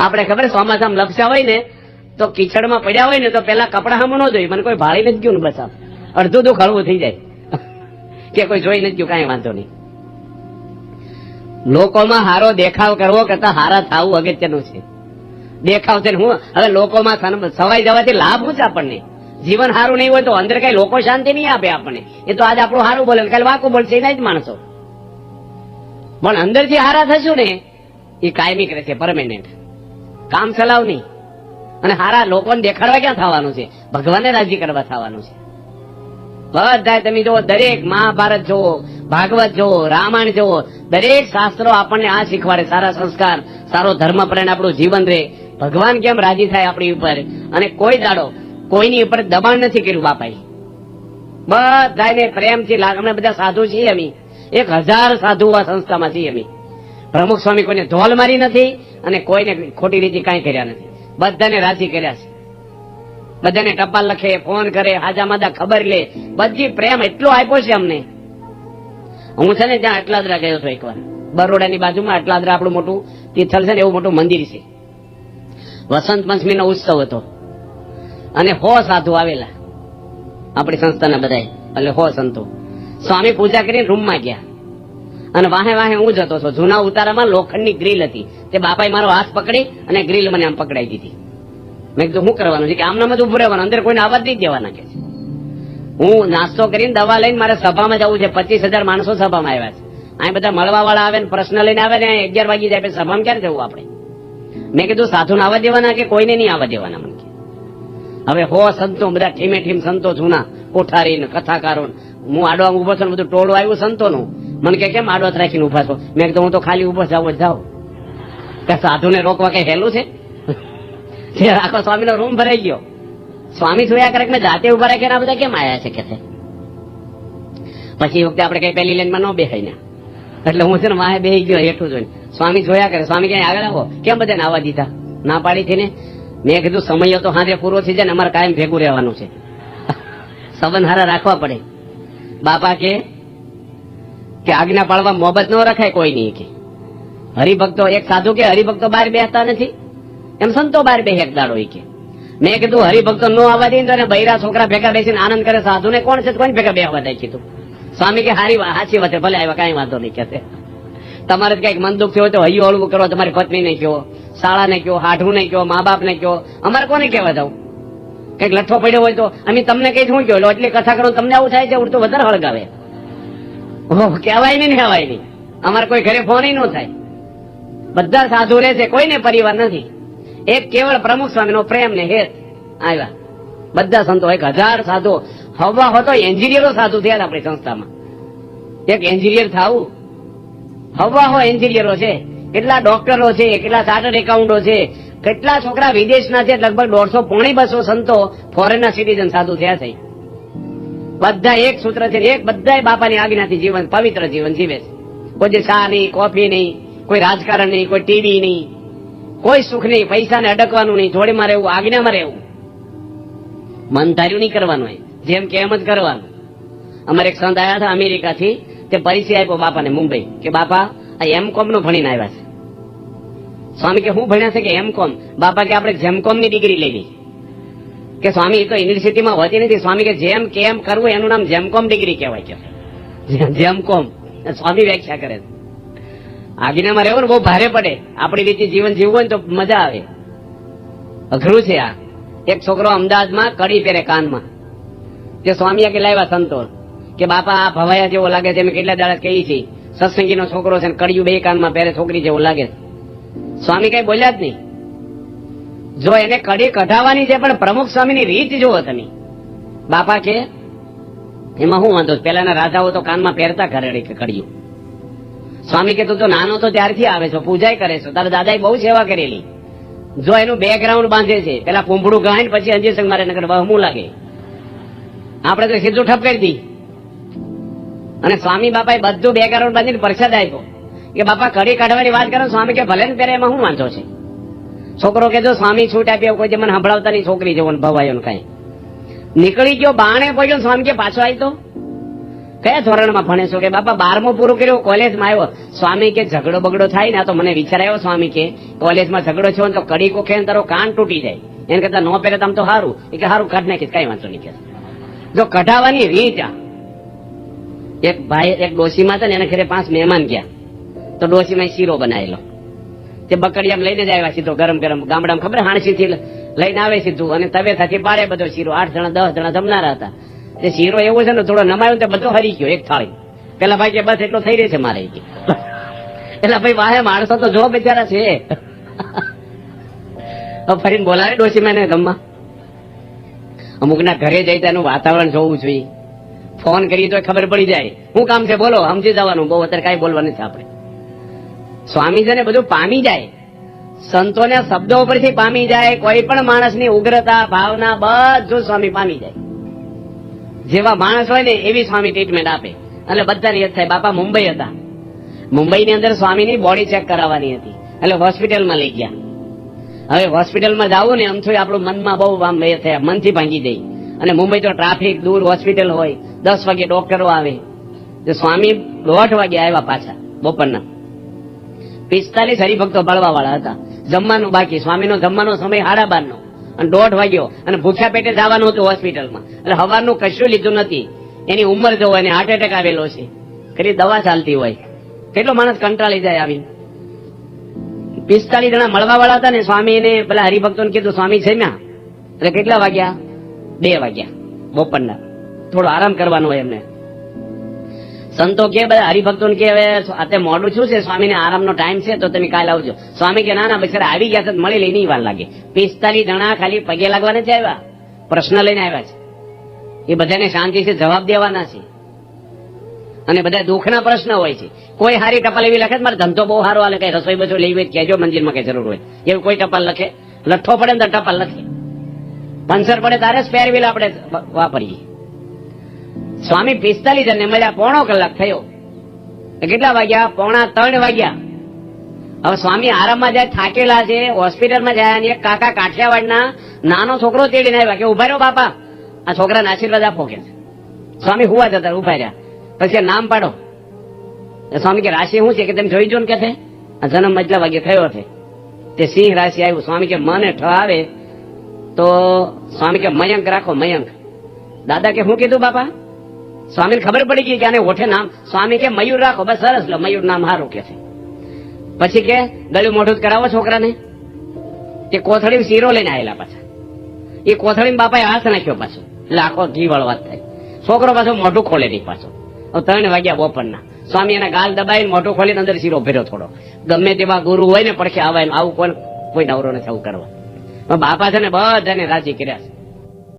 આપણે ખબર ચોમાસામાં લપસ્યા હોય ને, તો કીચડમાં પડ્યા હોય ને, તો પેલા કપડા હમ ન જોઈ મને કોઈ ભાળી નથી ગયું ને બસ અડધું તો ખળવું થઈ જાય. કે કોઈ જોઈ નથી ગયું, કાંઈ વાંધો નહીં. લોકોમાં હારો દેખાવ કરવો કરતા હારા થવું અગત્યનું છે. દેખાવ છે હું, હવે લોકોમાં સવાઈ જવાથી લાભ શું છે આપણને? જીવન સારું નહીં હોય તો અંદર કઈ લોકો શાંતિ નહીં આપે આપણને. એ તો આજ આપણું સારું બોલે કાલે વાકું બોલશે, એના જ માણસો. પણ અંદર જે હારા થશું ને, એ કાયમી કરે છે પરમેનન્ટ કામ ચલાવ નહીં અને હારા લોકોને દેખાડવા ક્યાં થવાનું છે? ભગવાનને રાજી કરવા થવાનું છે. બધા તમે જુઓ, દરેક મહાભારત જુઓ, ભાગવત જુઓ, રામાયણ જુઓ, દરેક શાસ્ત્રો આપણને આ શીખવાડે. સારા સંસ્કાર, સારો ધર્મ પ્રેમ આપણું જીવન રહે. ભગવાન કેમ રાજી થાય આપણી ઉપર? અને કોઈ દાડો, કોઈની ઉપર દબાણ નથી કર્યું બાપાએ. બધાને પ્રેમથી લાગણી બધા સાધુ છીએ અમે. એક હજાર સાધુ આ સંસ્થામાં છીએ અમે. પ્રમુખ સ્વામી કોઈને ધોલ મારી નથી અને કોઈને ખોટી રીતે કાંઈ કર્યા નથી. બધાને રાજી કર્યા છે. બધાને ટપાલ લખે, ફોન કરે, હાજા માદા ખબર લે. બધી પ્રેમ એટલો આપ્યો છે અમને. હું છે ને ત્યાં અટલાદરા ગયો હતો એકવાર. બરોડાની બાજુમાં અટલાદરા આપણું મોટું તિથલ છે ને એવું મોટું મંદિર છે. વસંત પંચમીનો ઉત્સવ હતો. અને હો સાધુ આવેલા. આપણી સંસ્થાના બધા એટલે હો સંતો. સ્વામી પૂજા કરીને રૂમમાં ગયા. અને વાહે વાહે હું જતો હતો. જૂના ઉતારામાં લોખંડની ગ્રીલ હતી. તે બાપાએ મારો હાથ પકડી અને ગ્રીલ મને આમ પકડાઈ દીધી. મેં કીધું શું કરવાનું છે? કે આમનામ જ ઉભું રહેવાનું? અંદર કોઈને આવાજ નહીં દેવાના કે હું નાસ્તો કરીને દવા લઈને મારે સભામાં જવું છે. પચીસ હજાર માણસો સભામાં આવ્યા છે. અહીં બધા મળવા વાળા આવે ને પ્રશ્ન લઈને આવે ને અગિયાર વાગી જાય સભામાં ક્યારે જવું આપણે? મેં કીધું સાધુ આવવા દેવાના કે કોઈને નહીં આવવા દેવાના? મને. હવે હો સંતો, બધા ઠીમે ઠીમ સંતો જૂના કોઠારી ને કથાકારો હું આડો આમ ઊભો છું બધું ટોળું આવ્યું સંતોનું. મને કે કેમ આડો રાખીને ઊભા છો? મેં કીધું, હું તો ખાલી ઊભો જાવ જ જાઉં. કે સાધુને રોકવા કઈ હેલું છે? આખો સ્વામીનો રૂમ ભરાઈ ગયો. સ્વામી જોયા કરે મેં જાતે ઊભા રાખે ને આ બધા કેમ આયા છે કે પછી વખતે આપણે કઈ પહેલી લાઈનમાં ન બેહાઈ ને એટલે હું છે ને માહે બેહી ગયો હેઠું જોઈને. સ્વામી જોયા કરે, સ્વામી ક્યાંય આગળ આવો? કેમ બધાને આવવા દીધા? ના પાડી થી ને મેં કીધું, સમય તો હાથે પૂરો થઈ જાય ને અમારે કાયમ ભેગું રહેવાનું છે. સંબંધ હારા રાખવા પડે. બાપા કે કે આજ્ઞા પાળવા મોહબત ન રખાય કોઈ નહીં કે. હરિભક્તો એક સાધુ કે હરિભક્તો બહાર બેસતા નથી? એમ સંતો બહાર બે એક દાડો કે. મેં કીધું, હરિભક્તો નો આવવા દે તો બૈરા છોકરા ભેગા બેસીને આનંદ કરે સાધુ ને કોણ છે કોણ ભેગા બેહવા દે કીધું. સ્વામી કે હારી સાચી વાત ભલે આવ્યા, કઈ વાંધો નહીં કે તમારે કંઈક મન દુઃખ થયો તો હૈયું હળવું કરો, તમારી પત્ની ને કયો શાળા ને કયો હાઠું ને કયો મા બાપ ને કયો અમારે કોને કહેવા જાવ કંઈક લઠ્ઠો પડ્યો હોય તો, અમે તમને કઈ શું કહ્યું એટલી કથા કરો તમને આવું થાય છે, ઉડતું વધારે હળગાવે. કહેવાય નહીં ને કહેવાય નહીં. અમારે કોઈ ઘરે ફોન ન થાય. બધા સાધુ રહે છે, કોઈને પરિવાર નથી. એક કેવળ પ્રમુખ સ્વામીનો પ્રેમ ને હેત આવ્યા. બધા સંતો, એક હજાર સાધુ. હવા હતો એન્જિનિયરો સાધુ થયા આપણી સંસ્થામાં. એક એન્જિનિયર થાવું. હવા હો એન્જિનિયરો છે. કેટલા ડોક્ટરો છે, કેટલા ચાર્ટર્ડ એકાઉન્ટો છે. કેટલા છોકરા વિદેશના છે, લગભગ દોઢસો પોણી બસો સંતો ફોરેનના સિટીઝન સાધુ થયા છે. બધા એક સૂત્ર છે એક બધા બાપાની આજ્ઞાથી જીવન, પવિત્ર જીવન જીવે છે. કોઈ ચા નહીં, કોફી નહીં, કોઈ રાજકારણ નહીં, કોઈ ટીવી નહીં, કોઈ સુખ નહીં, પૈસાને અડકવાનું નહીં જોડેમાં રહેવું, આજ્ઞામાં રહેવું. મન ધાર્યું નહીં કરવાનું હોય જેમ કે એમ જ કરવાનું. અમારે એક સંત આવ્યા હતા અમેરિકાથી, તે પરિચય આપ્યો બાપાને મુંબઈ, કે બાપા, આ એમ કોમનું ભણીને આવ્યા છે. સ્વામી કે, હું ભણ્યા છે કે એમ કોમ? બાપા કે, આપણે જેમ કોમની ડિગ્રી લેવી કે સ્વામી એ તો યુનિવર્સિટીમાં હોતી નથી. સ્વામી કે જેમ કેમ કરવું એનું નામ જેમ કોમ ડિગ્રી કહેવાય કે જેમ કોમ સ્વામી વ્યાખ્યા કરે છે. આજ્ઞામાં રહેવું ને બહુ ભારે પડે. આપણી રીતે જીવન જીવવું હોય ને તો મજા આવે. અઘરું છે આ. એક છોકરો અમદાવાદમાં કડી પહેરે કાનમાં. તે સ્વામી કે લાવ્યા સંતો. કે બાપા, આ ભવાયા જેવો લાગે છે. અમે કેટલા દાડા કહી છે સત્સંગીનો છોકરો છે કડિયું બે કાનમાં પહેરે છોકરી જેવો લાગે છે. સ્વામી કઈ બોલ્યા જ નહીં. જો એને કડી કઢાવવાની છે, પણ પ્રમુખ સ્વામીની રીત જુઓ તમે. બાપા કે, એમાં હું વાંધો? પેલાના રાજાઓ તો કાનમાં પહેરતા ઘરેડી કડિયું સ્વામી કે, તું તો નાનો તો ત્યારથી આવે છો, પૂજાય કરે છો. તારા દાદાએ બહુ સેવા કરેલી. જો એનું બેકગ્રાઉન્ડ બાંધે છે, પેલા પૂંભડું ગાય પછી અંજીર સંગ મારે નગર વહમું લાગે. આપણે તો સીધું ઠપ કરી દી. અને સ્વામી બાપાએ બધું બેકગ્રાઉન્ડ બાંધીને પ્રસાદ આપ્યો. કે, બાપા, કડી કાઢવાની વાત કરો. સ્વામી કે, ભલે ને પહેરે, એમાં શું વાંધો છે? છોકરો કે સ્વામી છૂટ આપી કોઈ જે મને સંભળાવતા નહીં, છોકરી જેવો ભવાયો કઈ. નીકળી ગયો, બાણે પડ્યો સ્વામી કે, પાછો આવી તો. કયા ધોરણમાં ભણે છો કે, બાપા, બારમું પૂરું કર્યું, કોલેજમાં આવ્યો. સ્વામી કે, ઝઘડો બગડો થાય ને તો મને વિચાર સ્વામી કે, કોલેજમાં ઝઘડો છે તો કડી કોખે તારો કાન તૂટી જાય. એને કરતા નો પહેરે તમ તો સારું એ કે સારું કાઢ નાખીશ, કઈ વાંધો નહીં જો કઢાવવાની રીત એક ભાઈ, એક ડોશીમાં હતા ને, એને ઘરે પાંચ મહેમાન ગયા. તો ડોસીમાં શીરો બનાવેલો. તે બકડિયામ લઈને જ આવ્યા સીધો ગરમ ગરમ. ગામડામાં ખબર હાણસી થી લઈને આવે સીધું અને તવેથાથી પાડે બધો શીરો. આઠ જણા, દસ જણા જમનારા હતા. તે શીરો એવો છે ને, થોડો નમાયો તે બધો હરી ગયો, એક થાળી. પેલા ભાઈ કે, બસ એટલો થઈ રહ્યો છે મારે. એટલે ભાઈ, વાહે, માણસો તો જો બિચારા છે. ફરીને બોલાવે ડોશી ગમમાં અમુક ના ઘરે જઈ તેનું વાતાવરણ જોવું જોઈએ. ફોન કરીએ તો ખબર પડી જાય. શું કામ છે? બોલો, સમજી જવાનું. બહુ અત્યારે કઈ બોલવાનું છે આપણે. સ્વામી છે બધું પામી જાય, સંતોને શબ્દો ઉપરથી પામી જાય, કોઈ પણ માણસની ઉગ્રતા, ભાવના બધું સ્વામી પામી જાય. જેવા માણસ હોય ને એવી સ્વામી ટ્રીટમેન્ટ આપે. એટલે બધાને યાદ થાય, બાપા મુંબઈ હતા. મુંબઈની અંદર સ્વામીની બોડી ચેક કરાવવાની હતી. એટલે હોસ્પિટલમાં લઈ ગયા. હવે હોસ્પિટલમાં જાવું ને આમ થોડી આપણું મનમાં બહુ આમ એ થયા, મનથી ભાંગી જાય. અને મુંબઈ તો ટ્રાફિક દૂર હોસ્પિટલ હોય. દસ વાગે ડોક્ટરો આવે. સ્વામી દોઢ વાગે આવ્યા પાછા, બપોરના. પિસ્તાલીસ હરિભક્તો બળવા વાળા હતા. જમવાનું બાકી. સ્વામીનો જમવાનો સમય સાડા બાર નો અને દોઢ વાગ્યો. અને ભૂખ્યા પેટે જવાનું હતું હોસ્પિટલમાં. એટલે હવારનું કશું લીધું નથી. એની ઉંમર જો એને હાર્ટ એટેક આવેલો છે. ખરી દવા ચાલતી હોય. કેટલો માણસ કંટાળી જાય આવીને. પિસ્તાલીસ જણા મળવા વાળા હતા ને સ્વામી એને પેલા હરિભક્તોને કીધું, સ્વામી છે ને એટલે કેટલા વાગ્યા? બે વાગ્યા. બપોરના. થોડો આરામ કરવાનો હોય એમને. સંતો કે બધા હરિભક્તો કે હવે અત્યારે મોડું શું છે? સ્વામીને આરામનો ટાઈમ છે, તો તમે કાલે આવજો. સ્વામી કે, ના ના, બિચારા આવી ગયા છે મળી લઈને વાર લાગે. પિસ્તાલીસ જણા ખાલી પગે લાગવા નથી આવ્યા? પ્રશ્ન લઈને આવ્યા છે. એ બધાને શાંતિથી જવાબ દેવાના છે. અને બધા દુઃખના પ્રશ્ન હોય છે. કોઈ હારી ટપાલ એવી લખે મારે ધંધો બહુ સારો હાલે, કઈ રસોઈ બધું લેવી હોય કહેજો, મંદિરમાં કઈ જરૂર હોય. એવું કોઈ ટપાલ લખે? લઠ્ઠો પડે ને તો ટપાલ લખે. પંસર પડે, તારે સ્પેર વ્હીલ આપણે વાપરીએ. સ્વામી પિસ્તાલીસ જણને મળ્યા પોણો કલાક થયો. કેટલા વાગ્યા? પોણા ત્રણ વાગ્યા. હવે સ્વામી આરામમાં જાય, થાકેલા છે, હોસ્પિટલમાં જાય અને એક કાકા કાઠિયાવાડના નાનો છોકરો તેડીને આવ્યા કે, ઊભા રહ્યો બાપા. આ છોકરાને આશીર્વાદ આપો કે. સ્વામી હુવા જતા ઊભા રહ્યા. પછી નામ પાડો. સ્વામી કે, રાશિ શું છે? કે, તમે જોઈ જો ને, કે આ જન્મ મજલા વાગે થયો છે. તે સિંહ રાશિ આવ્યું. સ્વામી કે, મને ઠ આવે. તો સ્વામી કે, મયંક રાખો, મયંક. દાદા કે, હું કીધું બાપા? સ્વામીને ખબર પડી ગઈ કે આને ઓઠે નામ. સ્વામી કે, મયુર રાખો, બસ સરસ લો, મયુર નામ હારું કે છે. પછી કે, ગળું મોઢું કરાવો છોકરાને. તે કોથળી શીરો લઈને આવેલા પાછા. એ કોથળી બાપાએ હાથ નાખ્યો પાછો. એટલે ઘી વાળો વાત થાય. છોકરો પાછો મોઢું ખોલે નહીં પાછો. ત્રણ વાગ્યા બપોરના. સ્વામી એના ગાલ દબાઈને મોઢું ખોલીને અંદર શીરો ભેરો થોડો. ગમે તેવા ગુરુ હોય ને પડખે આવે આવું કોઈ કોઈ નવરો નથી આવું કરવા બાપા છે ને બધાને રાજી કર્યા છે.